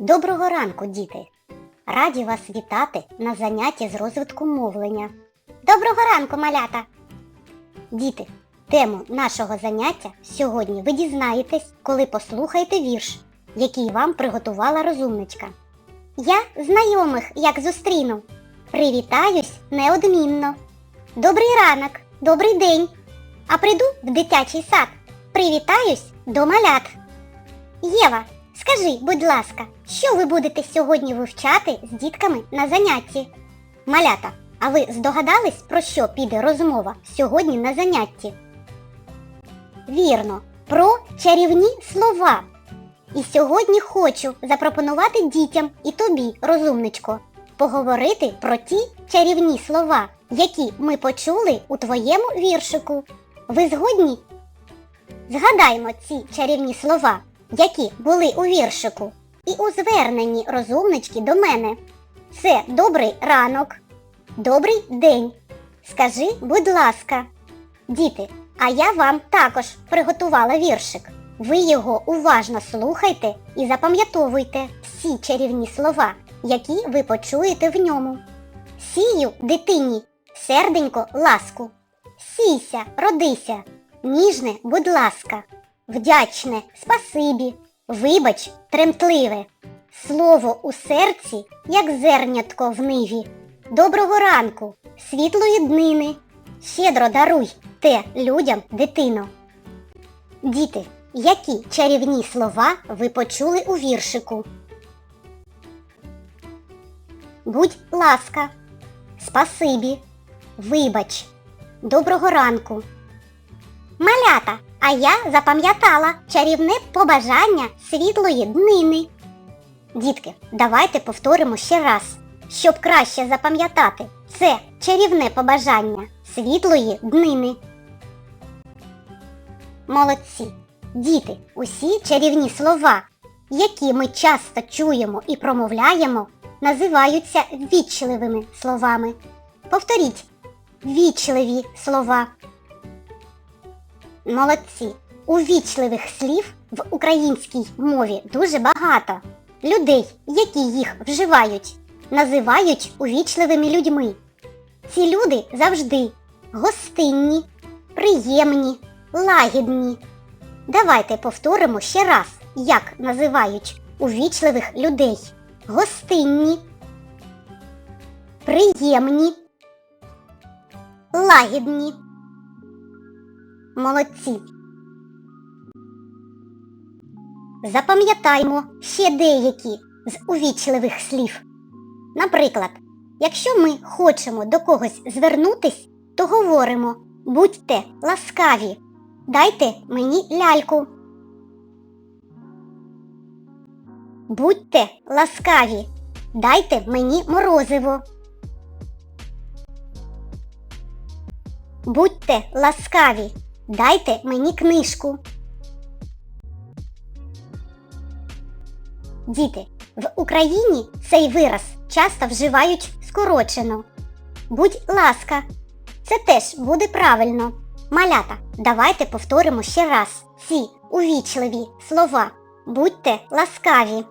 Доброго ранку, діти! Раді вас вітати на занятті з розвитку мовлення. Доброго ранку, малята! Діти, тему нашого заняття сьогодні ви дізнаєтесь, коли послухаєте вірш, який вам приготувала розумничка. Я знайомих як зустріну. Привітаюсь неодмінно. Добрий ранок, добрий день. А прийду в дитячий сад. Привітаюсь до малят. Єва, скажи, будь ласка, що ви будете сьогодні вивчати з дітками на занятті? Малята, а ви здогадались, про що піде розмова сьогодні на занятті? Вірно, про чарівні слова. І сьогодні хочу запропонувати дітям і тобі, розумничко, поговорити про ті чарівні слова, які ми почули у твоєму віршику. Ви згодні? Згадаймо ці чарівні слова, які були у віршику, і у зверненні розумнички до мене. Це добрий ранок, добрий день. Скажи, будь ласка, діти, а я вам також приготувала віршик. Ви його уважно слухайте і запам'ятовуйте всі чарівні слова, які ви почуєте в ньому. Сію дитині, серденько ласку. Сійся, родися, ніжне, будь ласка, вдячне, спасибі, вибач, тремтливе. Слово у серці, як зернятко в ниві. Доброго ранку, світлої днини. Щедро даруй те людям, дитино. Діти, які чарівні слова ви почули у віршику? Будь ласка, спасибі, вибач, доброго ранку. Малята, а я запам'ятала чарівне побажання світлої днини. Дітки, давайте повторимо ще раз, щоб краще запам'ятати це чарівне побажання світлої днини. Молодці! Діти, усі чарівні слова, які ми часто чуємо і промовляємо, називаються вічливими словами. Повторіть вічливі слова. Молодці! Увічливих слів в українській мові дуже багато. Людей, які їх вживають, називають увічливими людьми. Ці люди завжди гостинні, приємні, лагідні. Давайте повторимо ще раз, як називають увічливих людей. Гостинні, приємні, лагідні. Молодці. Запам'ятаймо ще деякі з увічливих слів. Наприклад, якщо ми хочемо до когось звернутись, то говоримо будьте ласкаві, дайте мені ляльку. Будьте ласкаві, дайте мені морозиво. Будьте ласкаві, дайте мені книжку. Діти, в Україні цей вираз часто вживають скорочено. Будь ласка, це теж буде правильно. Малята, давайте повторимо ще раз ці увічливі слова. Будьте ласкаві.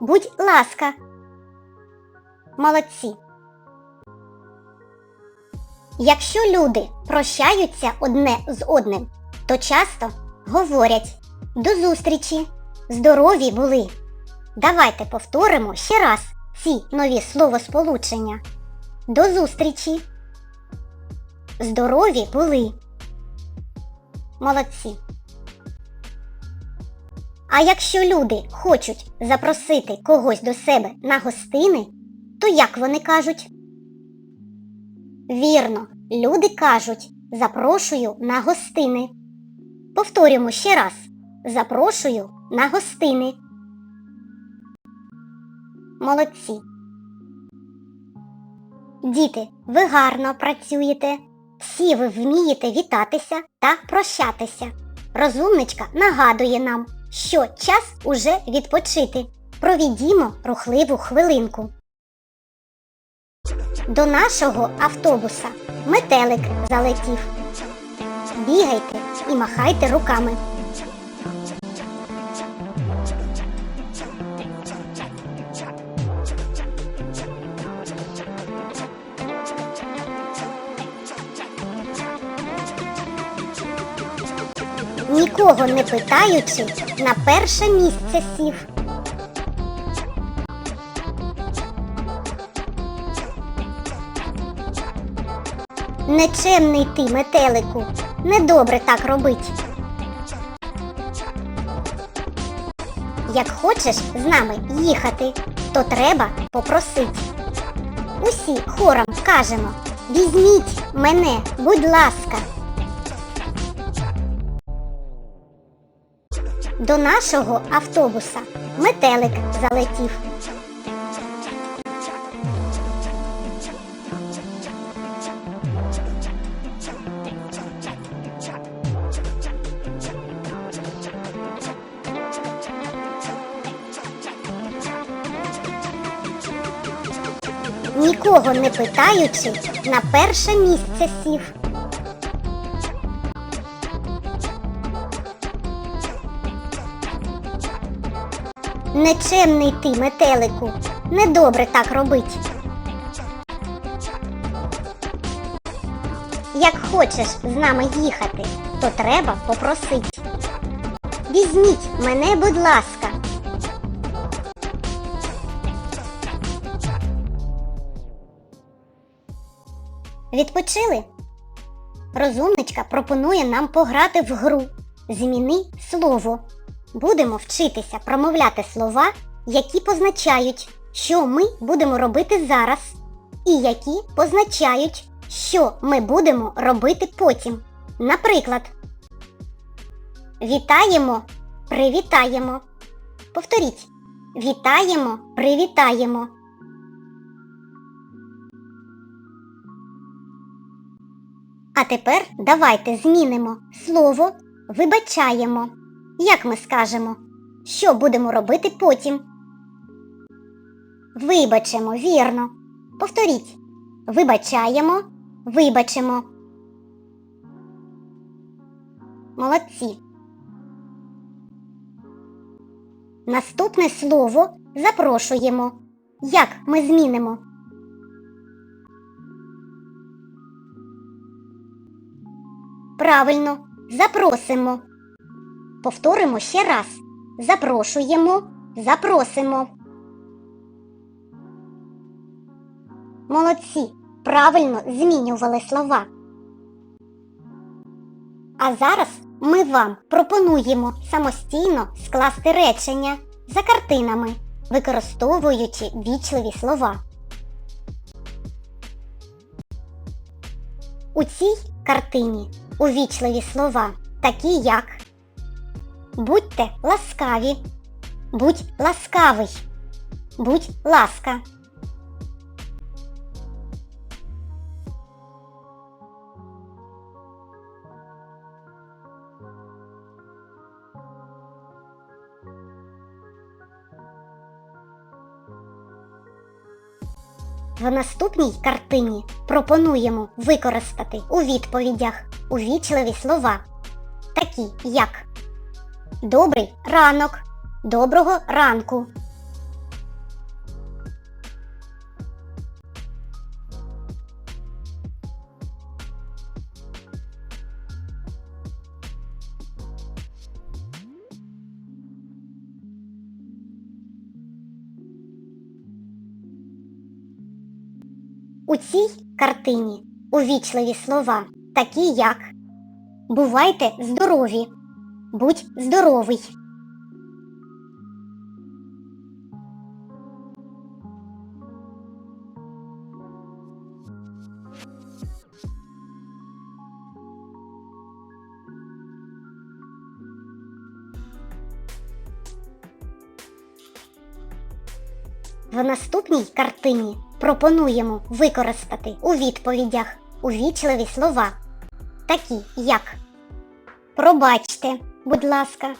Будь ласка. Молодці. Якщо люди прощаються одне з одним, то часто говорять до зустрічі, здорові були. Давайте повторимо ще раз ці нові словосполучення. До зустрічі. Здорові були. Молодці. А якщо люди хочуть запросити когось до себе на гостини, то як вони кажуть? Вірно, люди кажуть запрошую на гостини. Повторюємо ще раз. Запрошую на гостини. Молодці. Діти, ви гарно працюєте. Всі ви вмієте вітатися та прощатися. Розумничка нагадує нам, що час уже відпочити. Провідімо рухливу хвилинку. До нашого автобуса метелик залетів. Бігайте і махайте руками. Нікого не питаючи, на перше місце сів. Нечемний ти, метелику, недобре так робить. Як хочеш з нами їхати, то треба попросить. Усі хором кажемо Візьміть мене, будь ласка. До нашого автобуса метелик залетів. Нікого не питаючи, на перше місце сів. Нечемний ти, метелику, недобре так робить. Як хочеш з нами їхати, то треба попросить. Візьміть мене, будь ласка. Відпочили? Розумничка пропонує нам пограти в гру. Зміни слово. Будемо вчитися промовляти слова, які позначають, що ми будемо робити зараз, і які позначають, що ми будемо робити потім. Наприклад, вітаємо, привітаємо. Повторіть. Вітаємо, привітаємо. А тепер давайте змінимо слово вибачаємо. Як ми скажемо? Що будемо робити потім? Вибачимо, вірно. Повторіть. Вибачаємо, вибачимо. Молодці. Наступне слово запрошуємо. Як ми змінимо? Правильно, запросимо. Повторимо ще раз. Запрошуємо, запросимо. Молодці. Правильно змінювали слова. А зараз ми вам пропонуємо самостійно скласти речення за картинами, використовуючи вічливі слова. У цій картині увічливі слова, такі як Будьте ласкаві, будь ласкавий, будь ласка. В наступній картині пропонуємо використати у відповідях увічливі слова, такі як Добрий ранок, доброго ранку. У цій картині увічливі слова, такі як Бувайте здорові, будь здоровий. В наступній картині пропонуємо використати у відповідях увічливі слова, такі як Пробачте, будь ласка,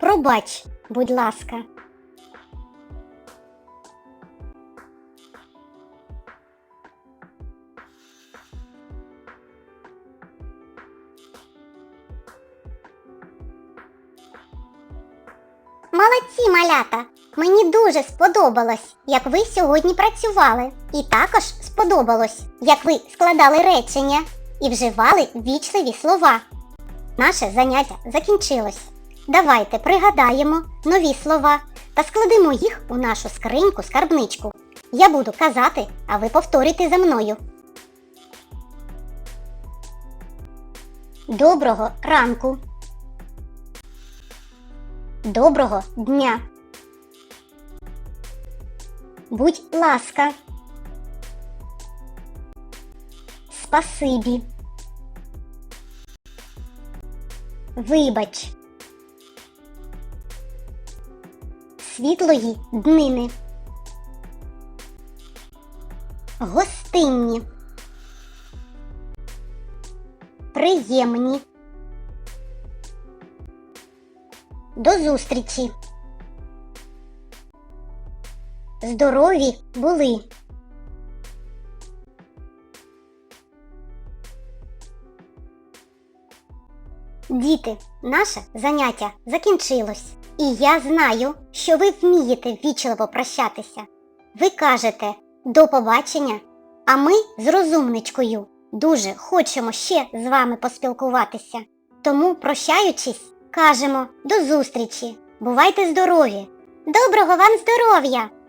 пробач, будь ласка. Молодці, малята! Мені дуже сподобалось, як ви сьогодні працювали. І також сподобалось, як ви складали речення і вживали вічливі слова. Наше заняття закінчилось. Давайте пригадаємо нові слова та складемо їх у нашу скриньку скарбничку. Я буду казати, а ви повторюйте за мною. Доброго ранку. Доброго дня. Будь ласка. Спасибі. Вибач. Світлої днини. Гостинні. Приємні. До зустрічі. Здорові були. Діти, наше заняття закінчилось. І я знаю, що ви вмієте ввічливо прощатися. Ви кажете до побачення, а ми з розумничкою дуже хочемо ще з вами поспілкуватися. Тому, прощаючись, кажемо до зустрічі. Бувайте здорові! Доброго вам здоров'я!